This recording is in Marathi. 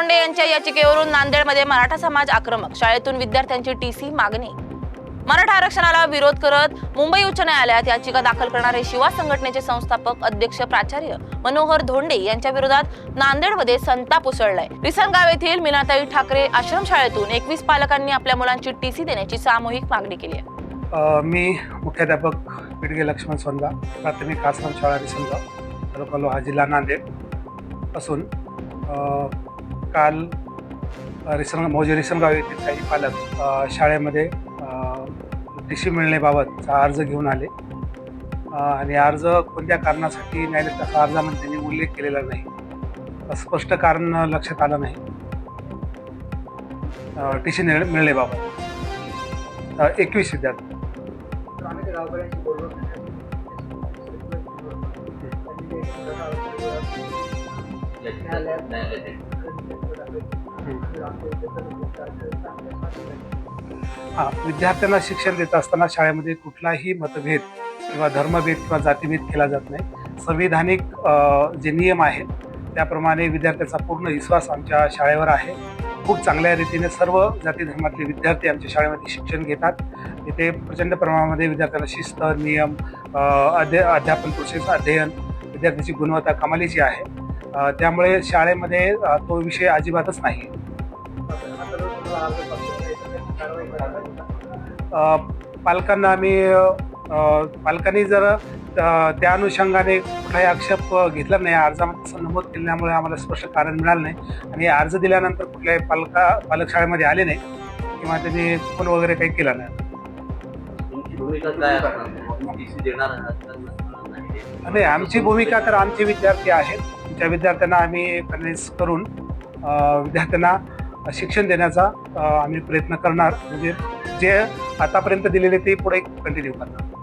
धोंडे यांच्या याचिकेवरून नांदेडमध्ये मराठा समाज आक्रमक शाळेतून विद्यार्थ्यांची टीसी मागणी. मराठा आरक्षणाला विरोध करत मुंबई उच्च न्यायालयात याचिका दाखल करणारे शिवा संघटनेचे संस्थापक अध्यक्ष प्राचार्य मनोहर धोंडे यांच्या विरोधात नांदेडमध्ये संताप उसळलाय. रिसनगाव येथील मीनाताई ठाकरे आश्रमशाळेतून एकवीस पालकांनी आपल्या मुलांची टीसी देण्याची सामूहिक मागणी केली आहे. मी मुख्याध्यापक पिडगे लक्ष्मण सोनगा प्राथमिक आश्रम शाळा रिसनगाव तालुका लोहा जिल्हा नांदेड असून काल रिसन मौजे रिसनगाव येथील काही पालक शाळेमध्ये टी मिळण्याबाबतचा अर्ज घेऊन आले. आणि अर्ज कोणत्या कारणासाठी नाही तसा अर्जामध्ये त्यांनी उल्लेख केलेला नाही. स्पष्ट कारण लक्षात आलं नाही. टी सी मिळण्याबाबत. एकवीस विद्यार्थी. आम्ही हा विद्यार्थ्यांना शिक्षण देत असताना शाळेमध्ये कुठलाही मतभेद किंवा धर्मभेद किंवा जातीभेद केला जात नाही. संविधानिक जे नियम आहेत त्याप्रमाणे विद्यार्थ्यांचा पूर्ण विश्वास आमच्या शाळेवर आहे. खूप चांगल्या रीतीने सर्व जाती धर्मातले विद्यार्थी आमच्या शाळेमध्ये शिक्षण घेतात. इथे प्रचंड प्रमाणामध्ये विद्यार्थ्यांना शिस्त नियम अध्या अध्य अध्यापन प्रोसेस अध्ययन विद्यार्थ्याची गुणवत्ता कमालीची आहे. त्यामुळे शाळेमध्ये तो विषय अजिबातच नाही. पालकांना आम्ही पालकांनी जर त्या अनुषंगाने कुठलाही आक्षेप घेतला नाही अर्जामध्ये नमूद केल्यामुळे आम्हाला स्पष्ट कारण मिळालं नाही. आणि अर्ज दिल्यानंतर कुठल्याही पालका पालक शाळेमध्ये आले नाही किंवा त्यांनी फोन वगैरे काही केला नाही. नाही? आमची भूमिका तर आमचे विद्यार्थी आहेत. त्या विद्यार्थ्यांना आम्ही कन्व्हिन्स करून विद्यार्थ्यांना शिक्षण देण्याचा आम्ही प्रयत्न करणार. म्हणजे जे आतापर्यंत दिलेले ते पुढे कंटिन्यू करणार.